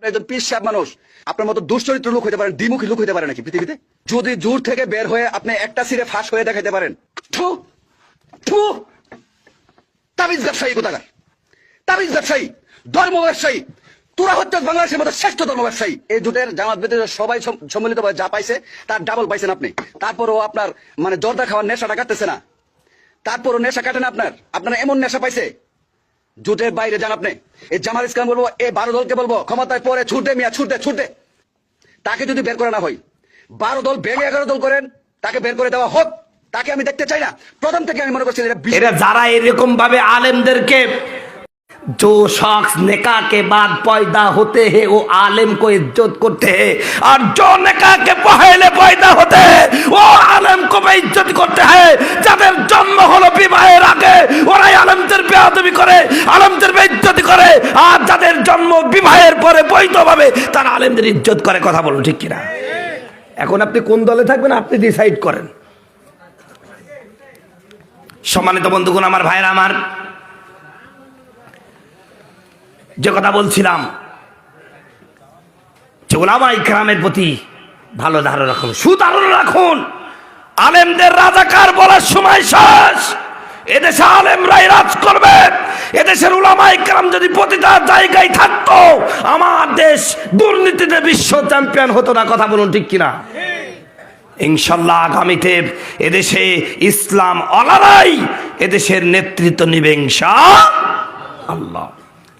আপনি একজন মানুষ, আপনার মতো দুশ্চরিত্র লোক পারেন, দ্বিমুখী লোক নাকি পৃথিবীতে? যদি জোর থেকে বের হয়ে আপনি একটা সিরে ফাঁস হয়ে পারেন। তাবিজ ব্যবসায়ী কোথাকার? তাবিজ ব্যবসায়ী, ধর্ম ব্যবসায়ী। তোরা হচ্ছে বাংলাদেশের শ্রেষ্ঠ ধর্ম ব্যবসায়ী। এই জোটের জামাত সবাই সম- সম্মিলিতভাবে যা পাইছে, তার ডাবল পাইছেন আপনি। তারপরও আপনার মানে জর্দা খাওয়ার নেশাটা কাটতেছে না। তারপরও নেশা কাটে না আপনার। আপনারা এমন নেশা পাইছে জোটের বাইরে যান আপনি এই জামাল ইসলাম বলবো এই বারো দলকে বলবো ক্ষমতায় পরে ছুটে মিয়া ছুটে ছুটে তাকে যদি বের করে না হয় বারো দল ভেঙে এগারো দল করেন তাকে বের করে দেওয়া হোক তাকে আমি দেখতে চাই না প্রথম থেকে আমি মনে করছি এটা বিষ- এরা যারা এরকম ভাবে আলেমদেরকে जो शख्स निका के बाद पैदा होते हैं वो आलिम को इज्जत करते हैं और जो निका के पहले पैदा होते हैं वो आलिम को बेइज्जत करते हैं যাদের জন্ম হলো বিবাহের আগে ওরাই আলেমদের বেয়াদবি করে, আলেমদের বেইজ্জতি করে, আর যাদের জন্ম বিবাহের পরে বৈধভাবে, তারা আলেমদের ইজ্জত করে, কথা বলো ঠিক কিনা? এখন আপনি কোন দলে থাকবেন? আপনি ডিসাইড করেন। সম্মানিত বন্ধুগণ, আমার ভাইরা আমার যে কথা বলছিলাম, যে ওলামা ইকরামের প্রতি ভালো ধারণা রাখুন সুধারণা রাখুন। আলেমদের রাজাকার বলার সময় শেষ। এদেশে আলেমরাই রাজ করবে। এদেশের উলামা ইকরাম যদি প্রতিটা জায়গায় থাকতো, আমার দেশ দুর্নীতিতে বিশ্ব চ্যাম্পিয়ন হতো না, কথা বলুন ঠিক কিনা? ইনশাল্লাহ আগামীতে এদেশে ইসলাম অলারাই এদেশের নেতৃত্ব নিবে ইনশা আল্লাহ।